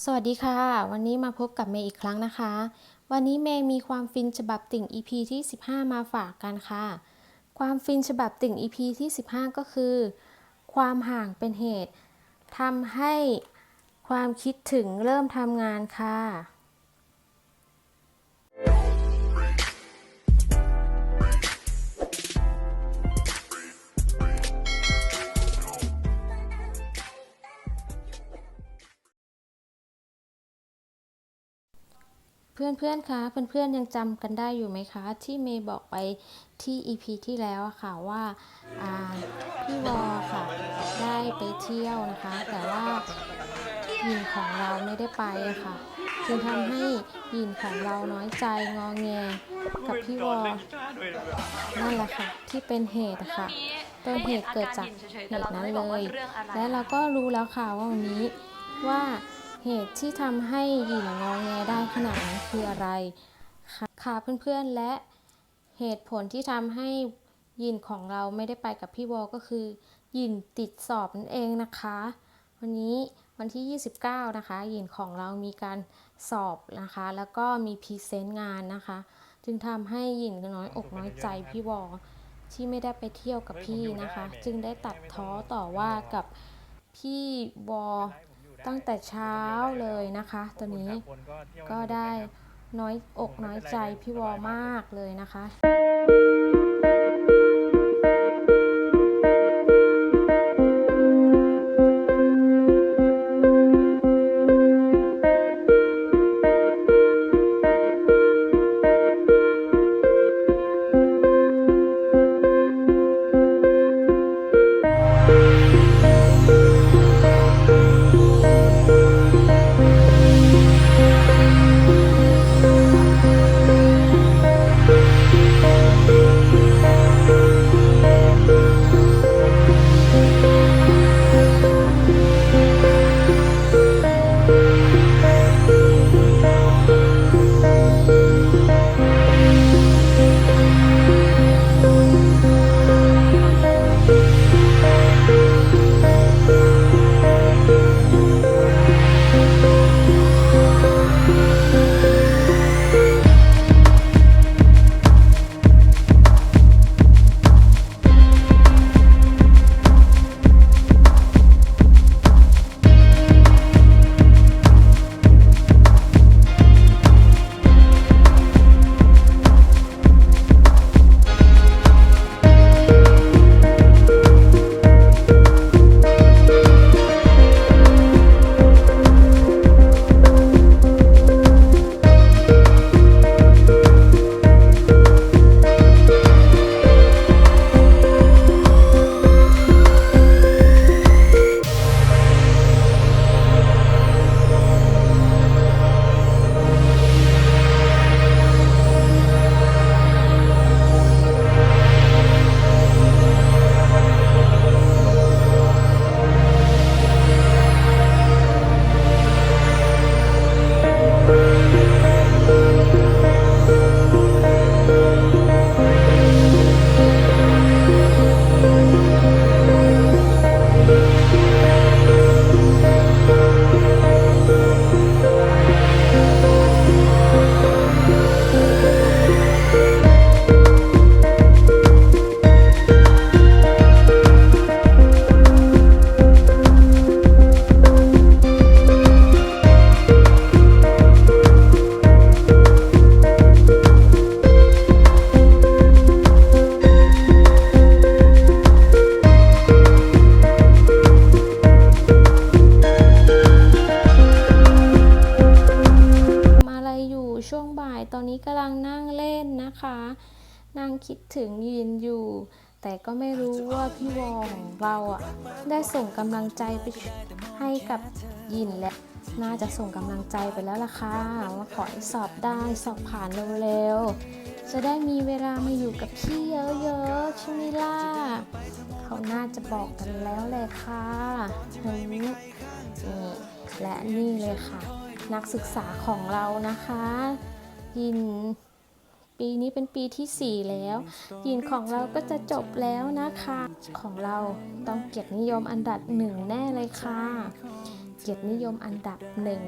สวัสดีค่ะ วันนี้มาพบกับเมย์อีกครั้งนะคะ วันนี้เมย์มีความฟินฉบับติ่ง EP ที่ 15 มาฝากกันค่ะ ความฟินฉบับติ่ง EP ที่ 15 ก็คือ ความห่างเป็นเหตุทำให้ความคิดถึงเริ่มทำงานค่ะ เพื่อนๆคะเพื่อนๆยังจำกันได้อยู่ไหมคะ ที่เมย์บอกไปที่ EP ที่แล้วค่ะว่าพี่วอค่ะได้ไปเที่ยวนะคะ แต่ว่าหยินของเราไม่ได้ไปะค่ะจึงทำให้หยินของเราน้อยใจงอแงกับพี่วอนั่นแหละค่ะ ที่เป็นเหตุะค่ะต้นเหตุเกิดจากเหตุนั้นเลย และเราก็รู้แล้วค่ะว่าวันนี้ว่า เหตุที่ทำให้หยินงอแงได้ขนาดนั้นคืออะไรค่ะเพื่อนๆและเหตุผลที่ทำให้ยินของเราไม่ได้ไปกับพี่วอก็คือ ยินติดสอบนั่นเองนะคะ วันนี้วันที่ 29 นะคะ ยินของเรามีการสอบนะคะ แล้วก็มีพรีเซนต์งานนะคะ จึงทำให้ยินน้อยอกน้อยใจพี่วอที่ไม่ได้ไปเที่ยวกับพี่นะคะ จึงได้ตัดท้อต่อว่ากับพี่วอ ตั้งแต่เช้าเลยนะคะ ตัวนี้ก็ได้น้อยอกน้อยใจพี่วอมากเลยนะคะ นั่งคิดถึงยินอยู่ แต่ก็ไม่รู้ว่าพี่วอของเราอะ ได้ส่งกำลังใจไปให้กับยินและน่าจะส่งกำลังใจไปแล้วล่ะค่ะว่าขอให้สอบได้สอบผ่านเร็วๆ จะได้มีเวลามาอยู่กับพี่เยอะๆใช่ไหมล่ะ เขาน่าจะบอกกันแล้วแหละค่ะนี่นี่และนี่เลยค่ะ นักศึกษาของเรานะคะ ยิน ปีนี้เป็นปีที่ 4 แล้วยินของเราก็จะจบแล้วนะคะ ของเราต้องเกียรตินิยมอันดับหนึ่งแน่เลยค่ะ เกียรตินิยมอันดับหนึ่ง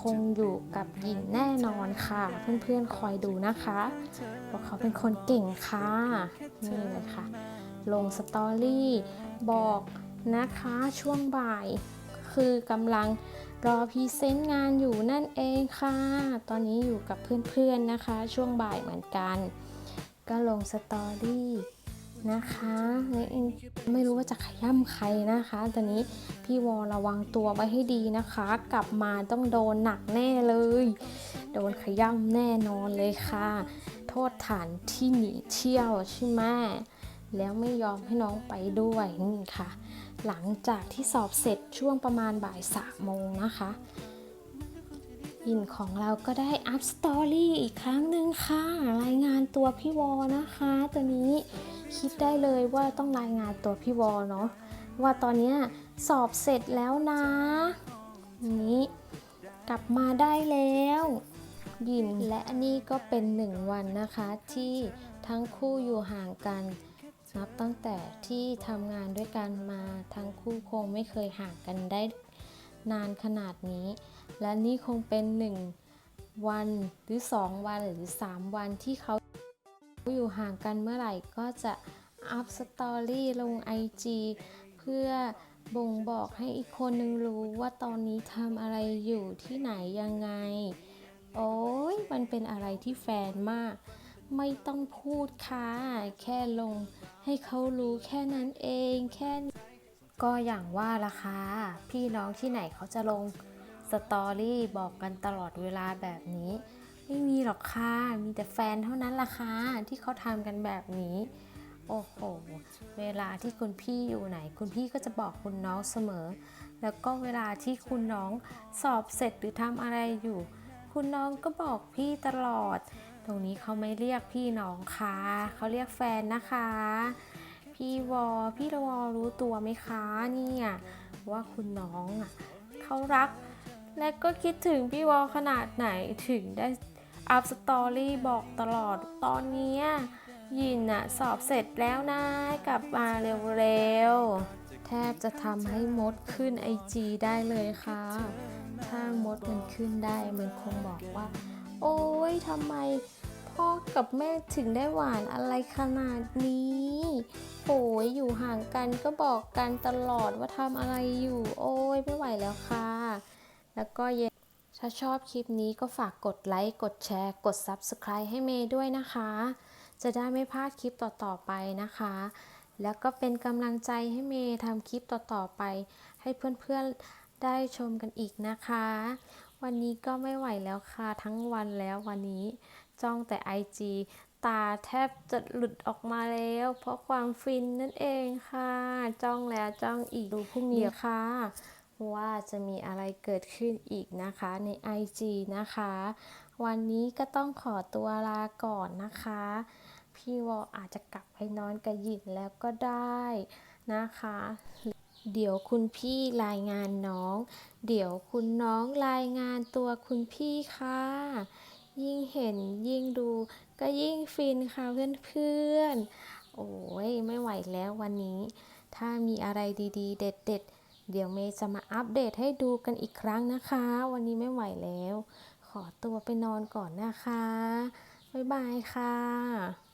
คงอยู่กับหญิงแน่นอนค่ะ เพื่อนๆคอยดูนะคะเพราะเขาเป็นคนเก่งค่ะนี่เลยค่ะ ลงสตอรี่บอกนะคะช่วงบ่าย คือกำลังรอพรีเซนต์งานอยู่นั่นเอง ค่ะ ตอนนี้อยู่กับเพื่อนๆนะคะ ช่วงบ่ายเหมือนกัน ก็ลงสตอรี่นะคะและไม่รู้ว่าจะขย่ำใครนะคะ ตอนนี้พี่วอระวังตัวไว้ให้ดีนะคะ กลับมาต้องโดนหนักแน่เลย โดนขย่ำแน่นอนเลยค่ะ โทษฐานที่หนีเที่ยวใช่ไหมแล้วไม่ยอมให้น้องไปด้วยนี่ค่ะ หลังจากที่สอบเสร็จช่วงประมาณบ่ายสามโมงนะคะ ยินของเราก็ได้อัพสตอรี่อีกครั้งหนึ่งค่ะ รายงานตัวพี่วอนะคะ ตัวนี้คิดได้เลยว่าต้องรายงานตัวพี่วอเนาะว่าตอนนี้สอบเสร็จแล้วนะนี้กลับมาได้แล้วยินและนี่ก็เป็นหนึ่งวันนะคะ ที่ทั้งคู่อยู่ห่างกันนับตั้งแต่ที่ทำงานด้วยกันมาทั้งคู่คงไม่เคยห่างกันได้ นานขนาดนี้ และนี่คงเป็นหนึ่งวันหรือ 2 วันหรือ 3 วันที่เขาอยู่ห่างกันเมื่อไหร่ก็จะอัพสตอรี่ลง IG เพื่อบ่งบอกให้อีกคนนึงรู้ว่าตอนนี้ทำอะไรอยู่ที่ไหนยังไง โอ้ยมันเป็นอะไรที่แฟนมาก ไม่ต้องพูดค่ะ แค่ลงให้เขารู้แค่นั้นเองแค่ ก็อย่างว่าละค่ะพี่น้องที่ไหนเขาจะลงสตอรี่บอกกันตลอดเวลาแบบนี้ ไม่มีหรอกค่ะ มีแต่แฟนเท่านั้นล่ะค่ะที่เขาทำกันแบบนี้ โอ้โห เวลาที่คุณพี่อยู่ไหน คุณพี่ก็จะบอกคุณน้องเสมอ แล้วก็เวลาที่คุณน้องสอบเสร็จหรือทำอะไรอยู่ คุณน้องก็บอกพี่ตลอด ตรงนี้เขาไม่เรียกพี่น้องค่ะเขาเรียกแฟนนะคะ พี่วอพี่วอรู้ตัวไหมคะเนี่ยว่าคุณน้องอะเขารัก และก็คิดถึงพี่วอขนาดไหนถึงได้อัพสตอรี่บอกตลอดตอนเนี้ยยินอะสอบเสร็จแล้วนะกลับมาเร็วๆ แทบจะทำให้มดขึ้นไอจีได้เลยค่ะ ถ้ามดมันขึ้นได้มันคงบอกว่า โอ้ยทำไม พ่อกับแม่ถึงได้หวานอะไรขนาดนี้โอยอยู่ห่างกันก็บอกกันตลอดว่าทำอะไรอยู่ โอ้ยไม่ไหวแล้วค่ะ แล้วก็เย็นถ้าชอบคลิปนี้ก็ฝากกดไลค์ กดแชร์ กด Subscribe ให้เมย์ด้วยนะคะ จะได้ไม่พลาดคลิปต่อๆไปนะคะ แล้วก็เป็นกำลังใจให้เมย์ทำคลิปต่อๆไป ให้เพื่อนๆได้ชมกันอีกนะคะ วันนี้ก็ไม่ไหวแล้วค่ะ ทั้งวันแล้ววันนี้ จ้องแต่ IG ตาแทบจะหลุดออกมาแล้ว เพราะความฟินนั่นเองค่ะ จ้องแล้วจ้องอีกดูพรุ่งนี้ค่ะ ว่าจะมีอะไรเกิดขึ้นอีกนะคะใน IG นะคะ วันนี้ก็ต้องขอตัวลาก่อนนะคะ พี่วออาจจะกลับไปนอนกับหยินแล้วก็ได้นะคะ เดี๋ยวคุณพี่รายงานน้อง เดี๋ยวคุณน้องรายงานตัวคุณพี่ค่ะ ยิ่งเห็นยิ่งดู ก็ยิ่งฟินค่ะเพื่อนๆ โอ้ยไม่ไหวแล้ววันนี้ ถ้ามีอะไรดีๆ เด็ด ๆ เดี๋ยวเมย์จะมาอัปเดตให้ดูกันอีกครั้งนะคะ วันนี้ไม่ไหวแล้ว ขอตัวไปนอนก่อนนะคะ บ๊ายบายค่ะ